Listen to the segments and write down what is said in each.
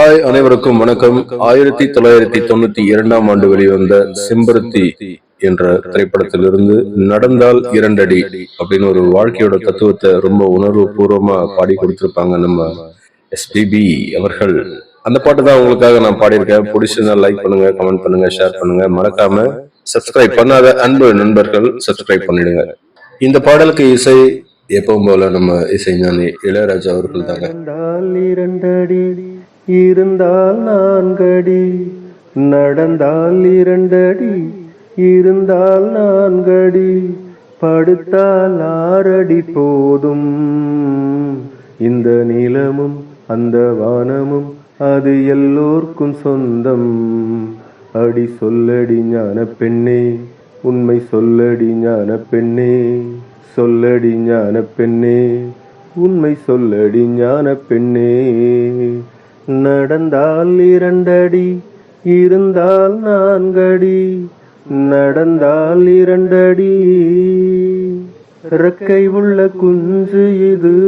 Hi அனைவருக்கும் வணக்கம். ஆயிரத்தி தொள்ளாயிரத்தி தொண்ணூத்தி இரண்டாம் ஆண்டு வெளிவந்த செம்பருத்தி என்ற திரைப்படத்திலிருந்து நடந்தால் இரண்டடி அப்படின்னு ஒரு வாழ்க்கையோட தத்துவத்தை ரொம்ப உணர்வு பூர்வமா பாடி கொடுத்திருப்பாங்க நம்ம எஸ்பிபி அவர்கள். அந்த பாட்டு தான் உங்களுக்காக நான் பாடியிருக்கேன். பிடிச்சிருந்தா லைக் பண்ணுங்க கமெண்ட் பண்ணுங்க ஷேர் பண்ணுங்க. மறக்காம சப்ஸ்கிரைப் பண்ணாத அன்பு நண்பர்கள் சப்ஸ்கிரைப் பண்ணிடுங்க. இந்த பாடலுக்கு இசை எப்பவும் போல நம்ம இசைஞானி இளையராஜா அவர்கள் தாங்க. இருந்தால் நான்கடி நடந்தால் இரண்டடி இருந்தால் நான்கடி படுத்தால் ஆறடி போதும். இந்த நிலமும் அந்த வானமும் அது எல்லோர்க்கும் சொந்தம். அடி சொல்லடி ஞான பெண்ணே உண்மை சொல்லடி ஞான பெண்ணே சொல்லடி ஞான பெண்ணே உண்மை சொல்லடி ஞான பெண்ணே. நடந்தால் இரண்டடி இருந்தால் நான்கடி. நடந்தால் இரண்டடி. இறக்கை உள்ள குஞ்சு இது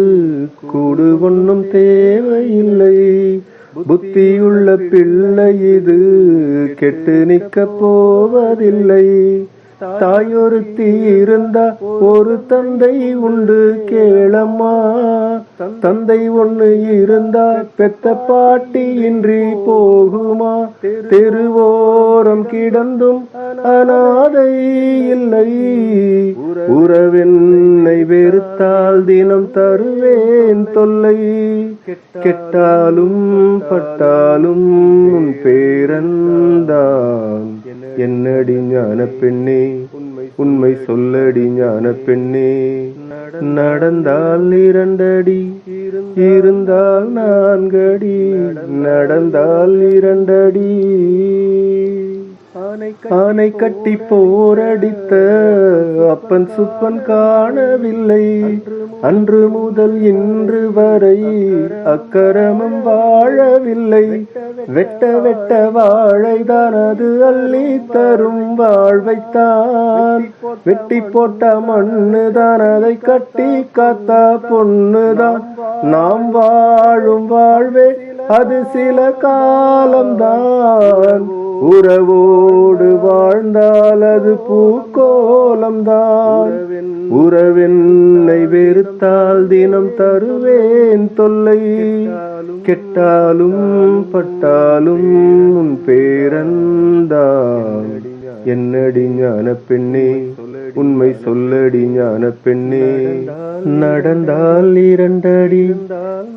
கூடு ஒன்றும் தேவையில்லை. புத்தியுள்ள பிள்ளை இது கெட்டு நிற்க போவதில்லை. தாயொருத்தி இருந்தா ஒரு தந்தை உண்டு கேளம்மா. தந்தை ஒண்ணு இருந்தா பெத்த பாட்டி இன்றி போகுமா? தெருவோரம் கிடந்தும் அனாதை இல்லை. உறவென்னை வெறுத்தால் தினம் தருவேன். தொல்லை. கெட்டாலும் பட்டாலும் உன் பேரன்தான். என்னடி ஞான பெண்ணே? உண்மை சொல்லடி ஞான பெண்ணே. நடந்தால் இரண்டடி இருந்தால் நான்கடி நடந்தால் இரண்டடி. ஆனை கட்டி போரடித்த அப்பன் சுப்பன் காணவில்லை. அன்று முதல் இன்று வரை அக்கரமும் வாழவில்லை. வெட்ட வெட்ட வாழைதான் அது அள்ளி தரும் வாழ்வைத்தான். வெட்டி போட்ட மண்ணுதான் அதை கட்டி காத்த பொண்ணுதான். நாம் வாழும் வாழ்வே அது சில காலம்தான். உறவோடு வாழ்ந்தால் அது பூக்கோலம்தான். உறவென்னை வெறுத்தால் தினம் தருவேன் தொல்லை. கெட்டாலும் பட்டாலும் உன் பேரன்தான். என்னடி ஞான பெண்ணே உண்மை சொல்லடி ஞான பெண்ணே. நடந்தால் இரண்டடி.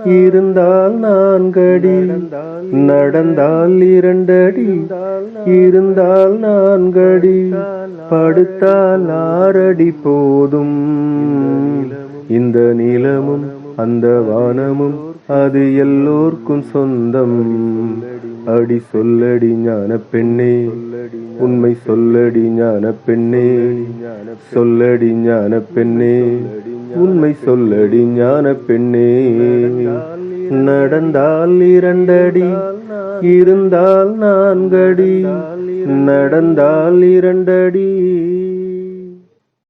இருந்தால் நான்கடி. நடந்தால் இரண்டடி. இருந்தால் நான்கடி. படுத்தால் ஆறடி. போதும். இந்த நிலமும் அந்த வானமும் அது எல்லோர்க்கும் சொந்தம். அடி சொல்லடி ஞான பெண்ணே உண்மை சொல்லடி ஞான பெண்ணே சொல்லடி ஞான பெண்ணே உண்மை சொல்லடி ஞான பெண்ணே. நடந்தால் இரண்டடி இருந்தால் நான்கடி நடந்தால் இரண்டடி.